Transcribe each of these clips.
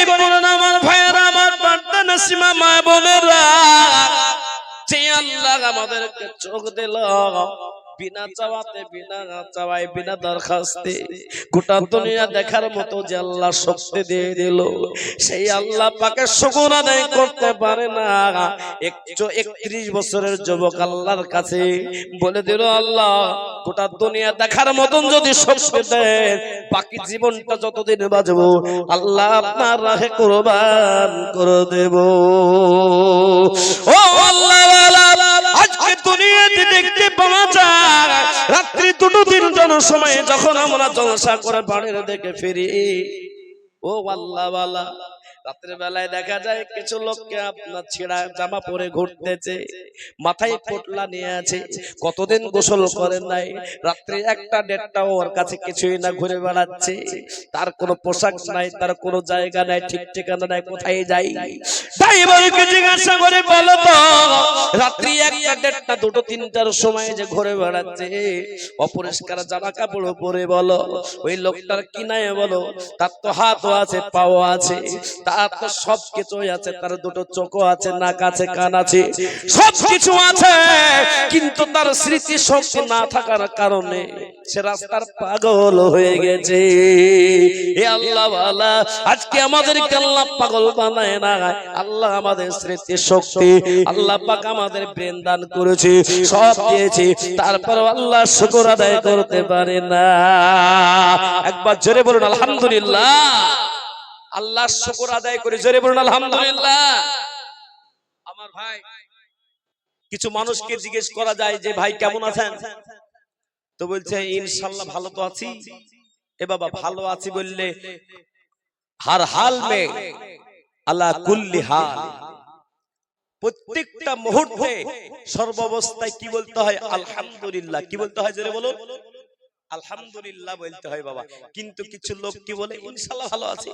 গরিব আমার ভাইয়েরা আমার বার্তা সীমা মা বোনেরা যে আল্লাহ আমাদেরকে চোখ দিল বিনা চাওয়াতে বিনা চাওয়ায় বিনা দরখাস্তে গোটা দুনিয়া দেখার মতো যে আল্লাহ শক্তি দিয়ে দিল সেই আল্লাহ পাকে শুকুর আদায় করতে পারে না। একশো একত্রিশ বছরের যুবক আল্লাহর কাছে বলে দিল আল্লাহ গোটা দুনিয়া দেখার মতন যদি শক্তি দেন বাকি জীবনটা যতদিন বাজবো আল্লাহ আপনার রাহে কোরবান করে দেব। ও সময় যখন আমরা জলসা করে বাড়ির দেখে ফিরি ও আল্লাহ। রাত্রে বেলায় দেখা যায় কিছু লোককে আপনার ছেঁড়া জামা পরে ঘুরতেছে, মাথায় পোটলা নিয়ে আছে। কতদিন গোসল করেন নাই? রাত্রে একটা, দেড়টা ওর কাছে কিছুই না, ঘুরে বেড়াচ্ছে। তার কোনো পোশাক নাই, তার কোনো জায়গা নাই, ঠিক ঠিকানা নাই, কোথায় যাই? ড্রাইভারকে জিজ্ঞাসা করে বলো তো, রাত্রি একটা, দেড়টা, দুটো, তিনটার সময় যে ঘুরে বেড়াচ্ছে, অপরিষ্কার জামা কাপড় পরে বলো, ওই লোকটার কি নাই বলো? তার তো হাতও আছে, পাও আছে। তার তো সব কিছুই আছে তার দুটো চোখও আছে নাক আছে কান আছে। সব কিছু আছে কিন্তু তার স্মৃতি শক্তি না থাকার কারণে সে রাস্তার পাগল হয়ে গেছে। আল্লাহ আজকে আমাদেরকে আল্লাহ পাগল বানায় না। আল্লাহ আমাদের স্মৃতি শক্তি আল্লাহ পাক আমাদের ব্রেন দান করেছে। সব দিয়েছে তারপর আল্লাহ শুকর আদায় করতে পারে না। একবার জোরে বলুন আলহামদুলিল্লাহ। আল্লাহ শুকর আদায় করে। জোরে বলুন আলহামদুলিল্লাহ। আমার ভাই কিছু মানুষকে জিজ্ঞেস করা যায় যে ভাই কেমন আছেন? তো বলছে ইনশাল্লাহ ভালো তো আছি। এ বাবা ভালো আছি বললে হার হাল মে আল্লাহ কুল্লি হাল। প্রত্যেকটা মুহূর্তে সর্বাবস্থায় কি বলতে হয়? আলহামদুলিল্লাহ। কি বলতে হয়? জোরে বলুন। আলহামদুলিল্লাহ বলতে হয় বাবা। কিন্তু কিছু লোক কি বলে? ইনশাল্লাহ ভালো আছে।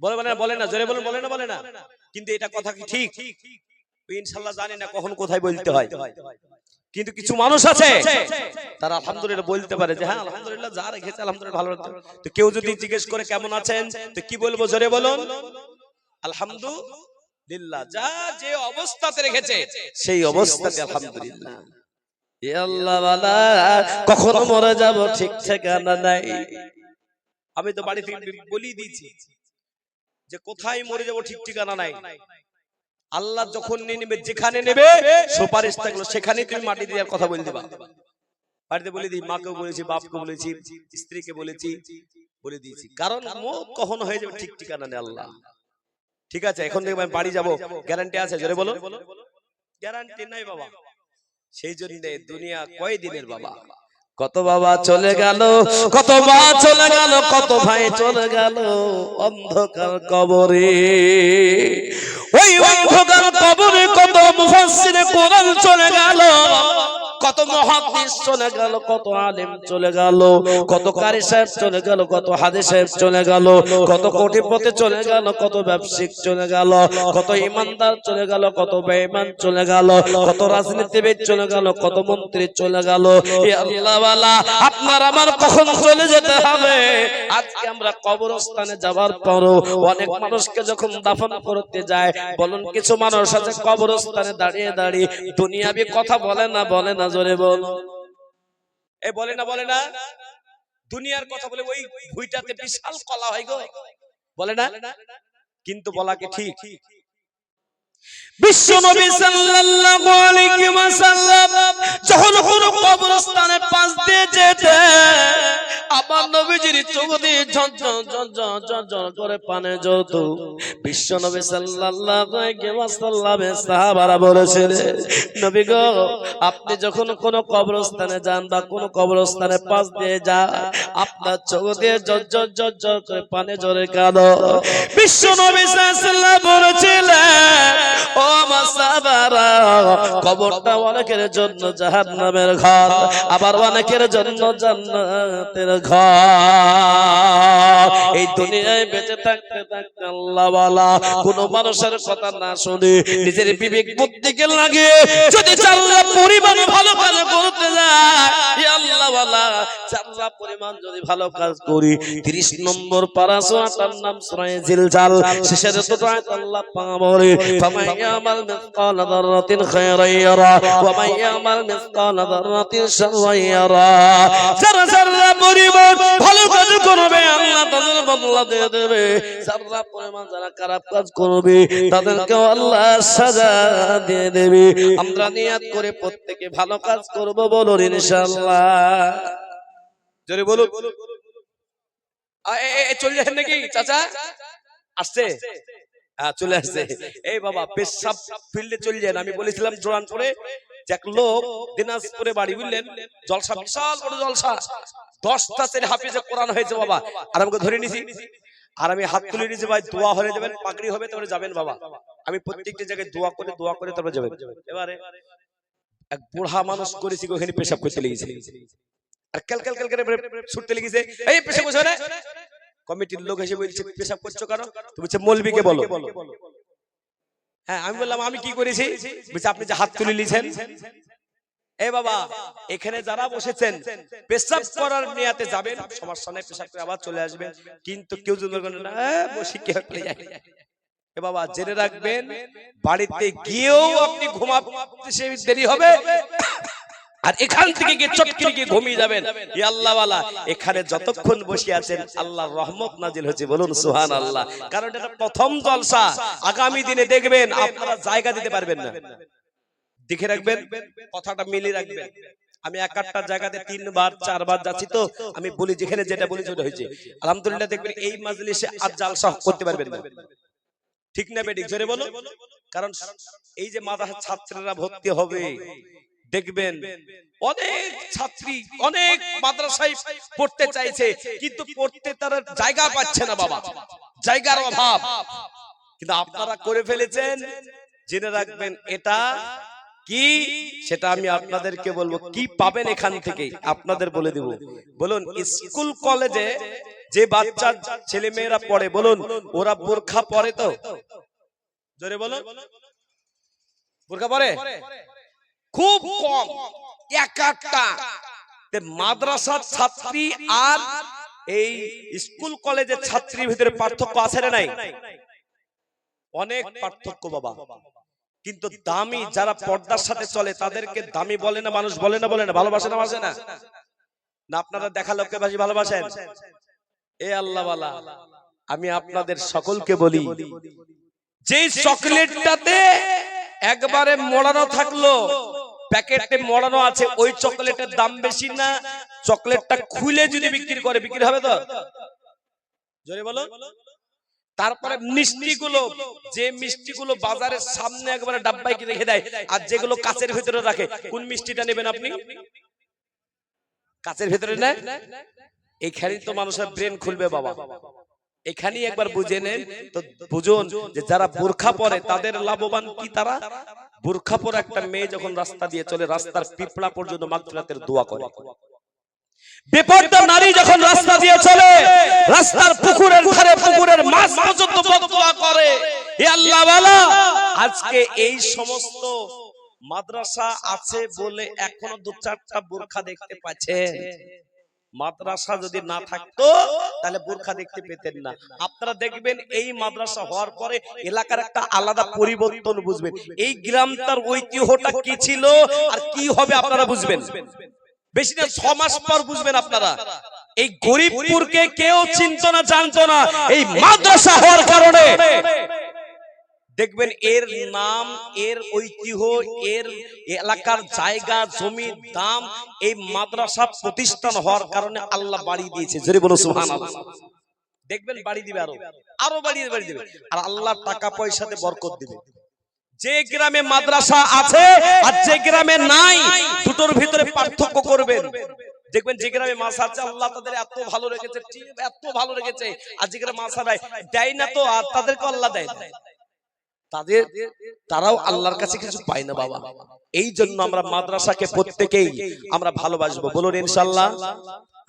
বলে বলে না বলে না জোরে বলুন বলে না বলে না। কিন্তু এটা কথা কি ঠিক? ইনশাল্লাহ জানি না কখন কোথায় বলতে হয়। কিন্তু কিছু মানুষ আছে তারা আলহামদুলিল্লাহ বলতে পারে যে হ্যাঁ আলহামদুলিল্লাহ যা রেখেছে আলহামদুলিল্লাহ ভালো তো কেউ যদি জিজ্ঞেস করে কেমন আছেন তো কি বলব জোরে বলুন। আলহামদুলিল্লাহ যা যে অবস্থাতে রেখেছে সেই অবস্থাতে আলহামদুলিল্লাহ। বালা কখনো মরে যাব ঠিক ঠিকানা নাই। আমি তো বাড়ি থেকে বলি দিয়েছি। যে কোথায় মরে যাব ঠিক ঠিকানা নাই। আল্লাহ যখন নিয়ে নেবে, যেখানে নেবে, সুপারিশ থাকল সেখানে তুমি মাটি দেওয়ার কথা বলে দিবা। বাড়িতে বলে দিই, মাকেও বলেছি বাপকে বলেছি, স্ত্রীকে বলেছি, বলে দিয়েছি। কারণ মুখ কখনো হয়ে যাবে ঠিক ঠিকানা নেই আল্লাহ। ঠিক আছে, এখন থেকে বাড়ি যাব, গ্যারান্টি আছে, জোরে বলো। গ্যারান্টি নাই বাবা। সেই জন্য দুনিয়া কয় দিনের বাবা? কত বাবা চলে গেল, কত মা চলে গেল, কত ভাই চলে গেল অন্ধকার কবরে। ওই অন্ধকার কবরে কত মুফাসিরে কোরআন চলে গেল কত মহাদিস চলে গেল, কত আলেম চলে গেল, কত কারি সাহেব চলে গেল, কত হাদিস সাহেব চলে গেল, কত কোটিপতি চলে গেল, কত ব্যবসায়িক চলে গেল, কত ইমানদার চলে গেল, কত বেঈমান চলে গেল, কত রাজনীতিবিদ চলে গেল, কত মন্ত্রী চলে গেল। আপনার আমার কখন চলে যেতে হবে? আজকে আমরা কবরস্থানে যাওয়ার পরও অনেক মানুষকে যখন দাফন করতে যায়, বলুন কিছু মানুষ আছে কবরস্থানে দাঁড়িয়ে দাঁড়িয়ে, দুনিয়াবি কথা বলে না বলে না জোরে বল। এ বলে না বলে না। দুনিয়ার কথা বলে ওই ভুইটাতে বিশাল কলা হয় গো। বলে না? কিন্তু বলাকে ঠিক? বিশ্ব নবী সাল্লাল্লাহু আলাইহি ওয়াসাল্লাম যখন কোন কবরস্থানের দিয়ে যেতে। আমার নবীজির চোখ দিয়ে করে পানে জ্বলতো বিশ্ব নবী সাল্লাল্লাহু আলাইহি ওয়াসাল্লামের সাহাবারা বলেছিলেন নবী গো, আপনি যখন কোন কবরস্থানে যান বা কোন কবরস্থানের পাশ দিয়ে যান, আপনার চোখ দিয়ে ঝরঝর ঝরঝর করে পানে জ্বরে কাঁদো। বিশ্ব নবী সাল্লাল্লাহু বলেছিলেন, ও মাসাবারা কবরটা অনেকের জন্য জাহান্নামের ঘর, আবার অনেকের জন্য জান্নাতের ঘর। এই দুনিয়ায় বেঁচে থাকতে থাকতে আল্লাহ বালা কোন মানুষের কথা না শুনে নিজের বিবেক বুদ্ধিকে লাগে যদি চাল্লা পরিমাণ ভালো কাজ করতে যায় এ আল্লাহ চাল্লা পরিমাণ যদি ভালো কাজ করি 30 নম্বর পারা সোয়াটার নাম সূরা জিলজাল, শেষের তো আল্লাহ পাবরে ফামান ইয়ামাল মিসকাল যাররাতিন খায়রান ইয়ারা, ওয়া মান ইয়ামাল মিসকাল পরিমাণ ভালো কাজ করবে, আল্লাহ তাদের বদলা দিয়ে দেবে। যারা খারাপ কাজ করবে আল্লাহ সাজা দিয়ে দেবে। আমরা নিয়াত করে প্রত্যেকে ভালো কাজ করব বলুন ইনশাআল্লাহ। জোরে বলুন। চলে নাকি? চাচা? আসছে? হ্যাঁ চলে আসছে। এই বাবা, পেশাব ফিল্ডে চলে যান। আমি বলেছিলাম জোরান করে। এক লোক দিনাজপুরে বাড়ি বুঝলেন জলসা, বিশাল বড় জলসা। দশটা হাফিজে কোরআন হয়েছে বাবা। আর আমাকে ধরে আর আমি হাত তুলে নিয়েছি ভাই, দোয়া যাবেন, পাগড়ি হবে, তারপরে যাবেন বাবা। আমি প্রত্যেকটা জায়গায় দোয়া করে দোয়া করে, তারপরে যাবেন। এবারে এক বুড়া মানুষ করেছি ওখানে পেশাব করতে লেগেছে। আর ক্যাল ক্যাল করে ছুটতে লেগেছে। এই পেশাব কমিটির লোক এসে বলছে, পেশাব করছ কেন? তুমি বলছে, মৌলবীকে বলো। হ্যাঁ আমি বললাম আমি কি করেছি? বলছে আপনি যে হাত তুলে নিয়েছেন? এ বাবা এখানে যারা বসেছেন পেশাব করার নিয়াতে যাবেন সমাজ সামনে পেশাব করে আবার চলে আসবেন। কিন্তু কেউ যদি না বসি কে এ বাবা জেনে রাখবেন বাড়িতে গিয়েও আপনি ঘুমাতে দেরি হবে। আর এখান থেকে গিয়ে চটকিরি গিয়ে ঘুমিয়ে যাবেন। আল্লাহ ওয়ালা এখানে যতক্ষণ বসে আছেন আল্লাহর রহমত নাজিল হচ্ছে বলুন সুহান আল্লাহ কারণ এটা প্রথম জলসা। আগামী দিনে দেখবেন আপনারা জায়গা দিতে পারবেন না। দেখে রাখবেন কথাটা মিলে রাখবেন। আমি এক একটা জায়গাতে তিনবার চারবার যাচ্ছি তো আমি বলি যেখানে যেটা বলি সেটা হয়েছে। আলহামদুলিল্লাহ দেখবেন এই মাজলিসে আর জালসা করতে পারবেন না। ঠিক না বেডিক জোরে বলো। কারণ এই যে মাদ্রাসার ছাত্ররা ভর্তি হবে দেখবেন অনেক ছাত্রী অনেক মাদ্রাসায় পড়তে চাইছে কিন্তু পড়তে তারা জায়গা পাচ্ছে না বাবা। জায়গার অভাব। কিন্তু আপনারা করে ফেলেছেন জেনে রাখবেন এটা কি? সেটা আমি আপনাদেরকে বলব কি পাবেন এখান থেকে? আপনাদের বলে দেব। বলুন স্কুল কলেজে যে বাচ্চা ছেলে মেয়েরা পড়ে বলুন ওরা বোরখা পরে তো? জোরে বলুন। বোরখা পরে। খুব কম। এক একটা মাদ্রাসার ছাত্রী আর এই স্কুল কলেজের ছাত্রীর ভিতরে পার্থক্য আছে না নাই? অনেক পার্থক্য বাবা। কিন্তু দামি যারা পর্দার সাথে চলে, তাদেরকে দামি বলে না, মানুষ বলে না বলে না? ভালোবাসে না বাসে না? না, আপনারা দেখা লোককে বাসি ভালোবাসেন? এ আল্লাহ আমি আপনাদের সকলকে বলি যে চকলেটটাতে একবারে মোড়ানো থাকল প্যাকেটে মোড়ানো আছে, ওই চকলেটের দাম বেশি না, চকলেটটা খুলে যদি বিক্রি করে, বিক্রি হবে তো? জোরে বলো। তারপরে মিষ্টিগুলো, যে মিষ্টিগুলো বাজারের সামনে একবারে ডাব্বায় কি রেখে দেয়, আর যেগুলো কাচের ভিতরে রাখে, কোন মিষ্টিটা নেবেন আপনি? কাচের ভিতরে নেয় এইখানেই তো মানুষের ব্রেন খুলবে বাবা। এখানেই একবার বুঝে নেন, তো বুঝুন যে যারা বোরখা পরে, তাদের লাভবান কি তারা? বোরখা পরে একটা মেয়ে যখন রাস্তা দিয়ে চলে রাস্তার পিপড়া পর্যন্ত মাগফিরাতের দোয়া করে। বেপর্দা নারী যখন রাস্তা দিয়ে চলে রাস্তার পুকুরের ধারে পুকুরের মাছ পর্যন্ত বদদোয়া করে। হে আল্লাহ ওয়ালা আজকে এই সমস্ত মাদ্রাসা আছে বলে এখনও দু চারটা বোরখা দেখতে পাচ্ছেন। মাদ্রাসা যদি না থাকতো, তাহলে বোরখা দেখতে পেতেন না। আপনারা দেখবেন এই মাদ্রাসা হওয়ার পরে এলাকার একটা আলাদা পরিবর্তন বুঝবেন। এই গ্রামটার ঐতিহ্যটা কি ছিল আর কি হবে আপনারা বুঝবেন। বেশি না, ছ মাস পর বুঝবেন আপনারা। এই গরিবপুরকে কেউ চিনত না, জানতো না। এই মাদ্রাসা হওয়ার কারণে দেখবেন এর নাম এর ঐতিহ্য এর এলাকার জায়গা জমির দাম এই মাদ্রাসা প্রতিষ্ঠান হওয়ার কারণে আল্লাহ বাড়ি দিয়েছে। জোরে বলো সুবহানাল্লাহ। দেখবেন বাড়ি দিবে আরও। আরও বাড়িয়ে বাড়ি দিবে আর আল্লাহ টাকা পয়সাতে বরকত দিবে। যে গ্রামে মাদ্রাসা আছে আর যে গ্রামে নাই দুটোর ভিতরে পার্থক্য করবেন। দেখবেন যে গ্রামে মাছ আছে আল্লাহ তাদের এত ভালো রেখেছে এত ভালো রেখেছে। আর যে গ্রামে মাছ দেয় দেয় না তো আর তাদেরকে আল্লাহ দেয় না। তাদের তারাও আল্লাহর কাছে কিছু পায় না বাবা। এই জন্য আমরা মাদ্রাসাকে প্রত্যেকেই আমরা ভালোবাসবো। বলুন ইনশাল্লাহ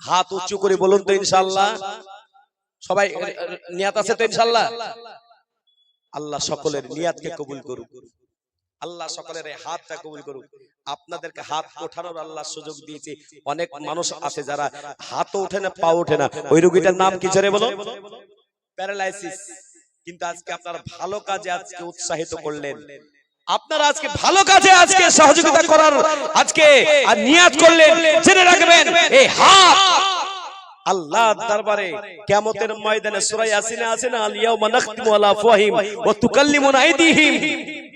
হাত উঁচু করে বলুন তো ইনশাল্লাহ সবাই নিয়াত আছে তো ইনশাল্লাহ আল্লাহ সকলের নিয়াতকে কবুল করুক। আল্লাহ সকলের এই হাতটা কবুল করুক। আপনাদেরকে হাত ওঠানোর আল্লাহ সুযোগ দিয়েছে। অনেক মানুষ আছে যারা হাতও ওঠে না পা ওঠে না। ওই রোগীটার নাম কি রে বলো প্যারালাইসিস কিন্তু আজকে আপনারা ভালো কাজে আজকে উৎসাহিত করলেন। আপনারা আজকে ভালো কাজে আজকে সহযোগিতা করার আজকে নিয়াজ করলেন। জেনে রাখবেন। এই হাত আল্লাহ দরবারে কিয়ামতের ময়দানে সূরা ইয়াসিনে আছে না আল ইয়াউমা নাখতিমু আলা আফওয়াহিম ওয়া তুকাল্লিমুনা আইদিহিম।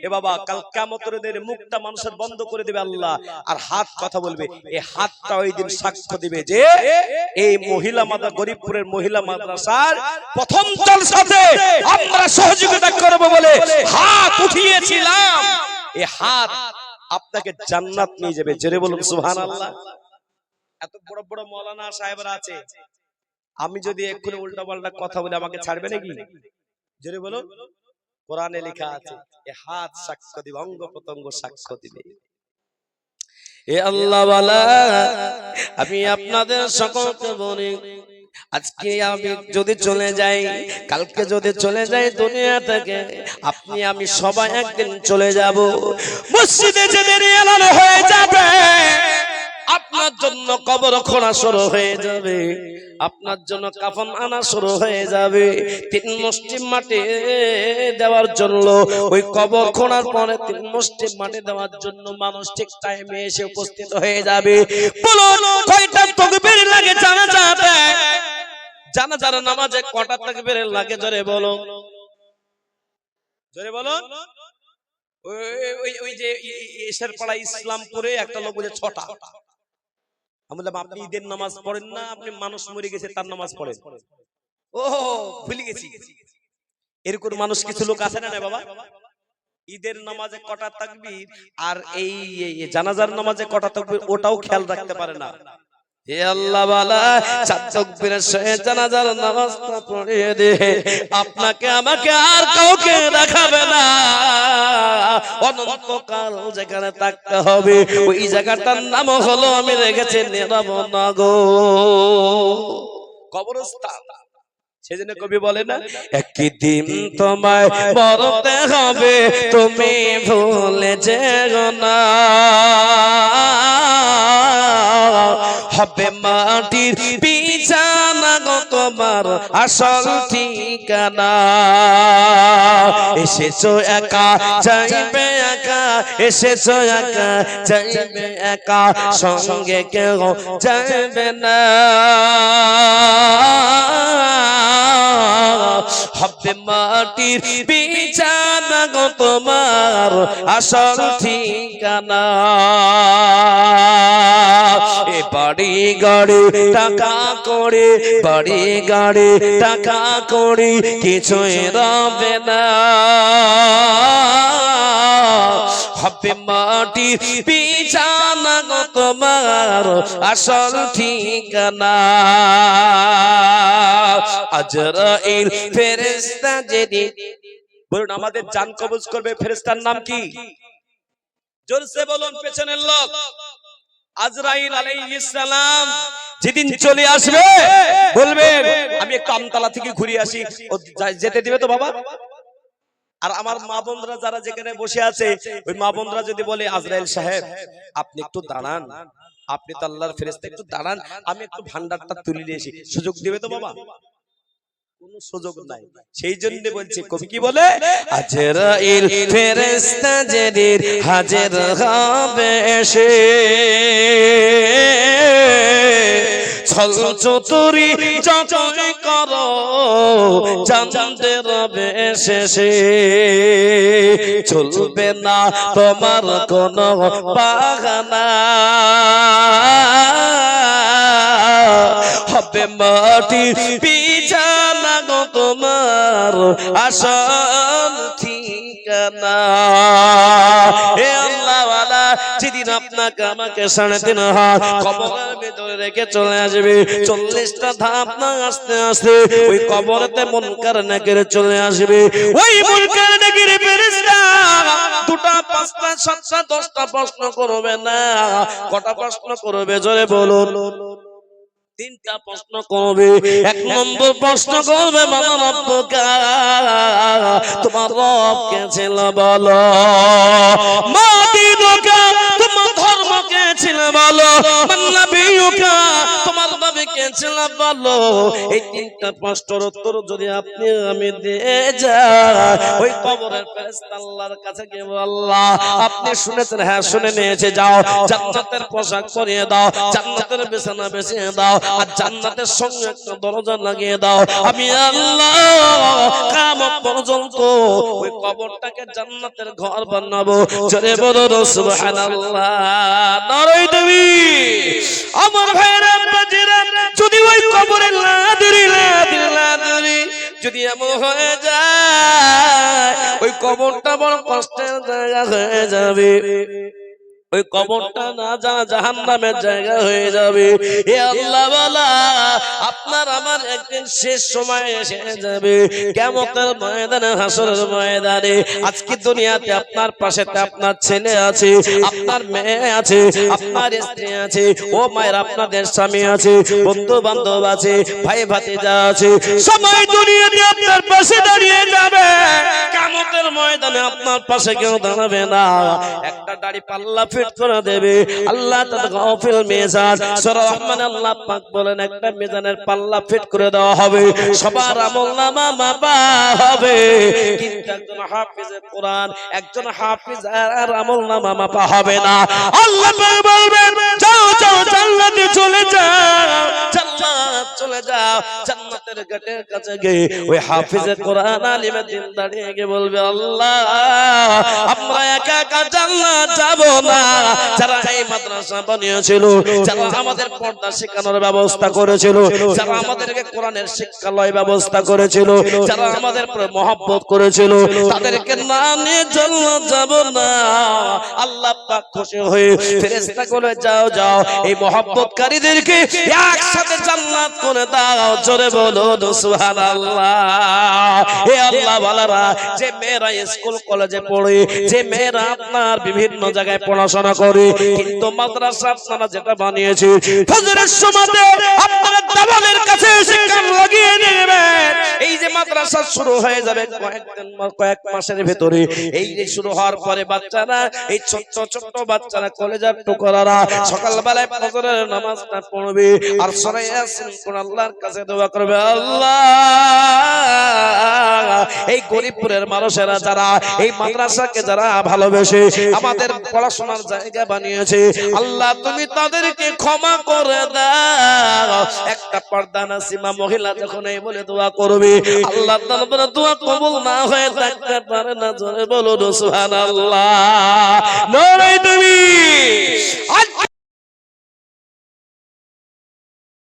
এ বাবা কাল কিয়ামতের দিনে মুখটা মানুষের বন্ধ করে দেবে আল্লাহ। আর হাত কথা বলবে এই হাতটা ওই দিন সাক্ষ্য দিবে যে এই মহিলা মাদ্রাসা গরিবপুরের মহিলা মাদ্রাসার প্রথম জলসাতে আমরা সহযোগিতা করব বলে হাত উঠিয়েছিলাম। এই হাত আপনাকে জান্নাত নিয়ে যাবে জেরে বলুন সুবহানাল্লাহ। এত বড় বড় মৌলানা সাহেবরা আছে। আমি যদি এক্ষুনি উল্টা পাল্টা কথা বলে আমাকে ছাড়বে নাকি? জোরে বলো কোরআনে লেখা আছে এ হাত সাক্ষ্য দিবে অঙ্গ প্রত্যঙ্গ সাক্ষ্য দিবে। এ আল্লাহ আমি আপনাদের সকলকে বলি আজকে আমি যদি চলে যাই কালকে যদি চলে যাই দুনিয়া থেকে আপনি আমি সবাই একদিন চলে যাব। মসজিদে যেতে এলান হয়ে যাবে। আপনার জন্য কবর খোঁড়া শুরু হয়ে যাবে। আপনার জন্য কাফন আনা শুরু হয়ে যাবে। তিন মুষ্টি মাটি দেওয়ার জন্য, ওই কবর খোঁড়ার পরে তিন মুষ্টি মাটি দেওয়ার জন্য মানুষ ঠিক টাইমে এসে উপস্থিত হয়ে যাবে। বলুন, কয়টা তকবীর লাগে জানা যাবে জানা যারা নামাজে কটা তকবীর লাগে? জোরে বলো জোরে বলো ওই ওই যে এসের পাড়া ইসলামপুরে একটা লোক বলে ছটা। আমি বললাম আপনি ঈদের নামাজ পড়েন না আপনি মানুষ মরে গেছে তার নামাজ পড়েন। ও ভুলে গেছি। এরকম মানুষ কিছু লোক আছে না বাবা? ঈদের নামাজে কটা তাকবীর আর এই এই জানাজার নামাজে কটা তাকবীর ওটাও খেয়াল রাখতে পারে না। হে আল্লাহ বালা সঙ্গে জানাজার নামাজটা পড়িয়ে আপনাকে আমাকে আর কাউকে দেখাবে না। অনন্তকাল যেখানে থাকতে হবে, ওই জায়গাটার নাম হলো আমি রেখেছি নীরব নগর কবরস্থান। সেজন্য কবি বলে না, একদিন তোমায় মরতে হবে, তুমি ভুলে যেও না। হবে মাটির বিছানা গো তোমার আসল ঠিকানা। এসেছ একা যাইবে একা, এসেছ একা যাইবে একা, সঙ্গে কেউ যাইবে না। হবে মাটির বিছানা গো তোমার আসল ঠিকানা। বাড়ি গাড়ি টাকা করে বাড়ি গাড়ি টাকা করে কিছুই রবে না। হবে মাটির বিছানা গো তোমার আসল ঠিকানা। আজরাইল ফেরেশতা যেদিন বলুন, আমাদের জান কবজ করবে ফেরেশতার নাম কি? জোরসে বলুন, পেছনের লোক। আজরাইল আলাইহিস সালাম যেদিন চলে আসবে, বলবেন, আমি একটু আমতলা থেকে ঘুরে আসি। ও যেতে দিবে তো বাবা? আর আমার মা বোনরা যারা যেখানে বসে আছে, ওই মা বোনরা যদি বলে, আজরাইল সাহেব, আপনি একটু দাঁড়ান। আপনি তো আল্লাহর ফেরেশতা, একটু দাঁড়ান। আমি একটু ভান্ডারটা তুলে নিয়ে আসি। সুযোগ দিবে তো বাবা? কোন সুযোগ নাই। সেই জন্য বলছে কবি কি বলে? আজরাইল ফেরেশতা যেদিন হাজির হবে এসে। ছল চতুরি করো জানতে রবে শেষে চলবে না তোমার কোন বাগানা হবে মাটির তোমার আসল ঠিকানা। হে আল্লাহওয়ালা, যেদিন আপনাকে আমাকে সাড়ে হাত ভিতরে রেখে চলে আসবে, চল্লিশটা ধাপ না আস্তে আস্তে ওই কবরেতে মনকার নাকের চলে আসবে। ওই দুটা, পাঁচটা দশটা প্রশ্ন করবে না। কটা প্রশ্ন করবে? জোরে বলুন। তিনটা প্রশ্ন করবে। এক নম্বর প্রশ্ন করবে বাবা রব্বকা তোমার রব কে ছিল বলো। মা দিনুকা তোমার ধর্ম কে ছিল বলো মান্নাবিউকা তোমার নবী কে ছিল বলো, এই তিনটা প্রশ্নের উত্তর যদি আপনি আমি দিয়ে যাই, ওই কবরের ফেরেশতা আল্লাহর কাছে গিয়ে আল্লাহ আপনি শুনেছেন? হ্যাঁ শুনে নিয়েছে, যাও, জান্নাতের পোশাক পরিয়ে দাও, জান্নাতের বিছানা বিছিয়ে দাও, আর জান্নাতের সঙ্গে একটা দরজা লাগিয়ে দাও। আমি আল্লাহ কিয়ামত পর্যন্ত ওই কবরটাকে জান্নাতের ঘর বানাবো। জোরে বলো, সুবহানাল্লাহ। নারাই দেবী আমার ভাইরা বাজিরা যদি ওই কবরে লাদরি লাদরি লাদরি যদি এমন হয়ে যায়, ওই কবরটা বড় কষ্টের জায়গা হয়ে যাবে। ওই কবরটা না যা জাহান্নামের জায়গা হয়ে যাবে। এ আল্লাহ একদিন শেষ সময় এসে যাবে। কেমতের ময়দানে, হাসরের ময়দানে। আজকে দুনিয়াতে আপনার পাশে আপনার ছেলে আছে, আপনার মেয়ে আছে, আপনার স্ত্রী আছে, ও মায়ের আপনাদের স্বামী আছে বন্ধু বান্ধব আছে, ভাই ভাতিজা আছে। সবাই দুনিয়াতে আপনার পাশে দাঁড়িয়ে যাবে। কেমতের ময়দানে আপনার পাশে কেউ দাঁড়াবে না। একটা দাড়ি পাল্লা ফিট করে দেবে। আল্লাহ তাদের গফিল মেজান সূরা আল্লাহ পাক বলেন, একটা মেজানের পাল্লা ফিট করে দেওয়া হবে। সবার আমল নামা মাপা হবে। কিন্তু একজন হাফিজে কোরআন, একজন হাফিজ আর আমল নামা মাপা হবে না। আল্লাহ বলবেন যাও, জান্নাতে চলে যাও। জান্নাত চলে যাও, জান্নাতের গেটের কাছে গিয়ে ওই কোরআন আলিমে দিন দাঁড়িয়ে গিয়ে বলবে, আল্লাহ, আমরা একা একা জান্নাত যাব না। যারা এই মাদ্রাসা বানিয়েছিল, যারা আমাদের পর্দা শেখানোর ব্যবস্থা করেছিল, যারা আমাদেরকে কোরআনের শিক্ষালয় ব্যবস্থা করেছিল, যারা আমাদের মহব্বত করেছিল, তাদেরকে না নিয়ে জান্নাত যাব না। আল্লাহ পাক খুশি হয়ে ফেরেশতা করে যাও যাও এই মহব্বতকারীদেরকে একসাথে জান্নাত করে দাও। জোরে বলো সুবহানাল্লাহ। হে আল্লাহ বালারা যে মেয়েরা স্কুল কলেজে পড়ে যে মেয়েরা আপনার বিভিন্ন জায়গায় পড়াশোনা করে কিন্তু মাদ্রাসা আপনারা যেটা বানিয়েছে ফজরের সময় আপনারা দাবালের কাছে এসে কান লাগিয়ে নেবেন। এই যে মাদ্রাসা শুরু হয়ে যাবে কয়েকদিন কয়েক মাসের ভেতরে এই যে শুরু হওয়ার পরে বাচ্চারা এই ছোট্ট ছোট্ট বাচ্চারা কলেজার টুকরারা সকালবেলায় ফজরের নামাজটা পড়বে। আর সরাই ইয়াসিন করে আল্লাহর কাছে দোয়া করবে আল্লাহ! এই গরিবপুরের মানুষেরা যারা এই মাদ্রাসাকে যারা ভালোবেসে আমাদের পড়াশোনার জায়গা বানিয়েছে আল্লাহ তুমি তাদেরকে ক্ষমা করে দাও। একটা পর্দা নাসিমা মহিলা যখন এই বলে দোয়া করবে আল্লাহ তাআলা দোয়া কবুল না হয়ে থাকতে পারে না জোরে বলো সুবহানাল্লাহ। নরে তুমি!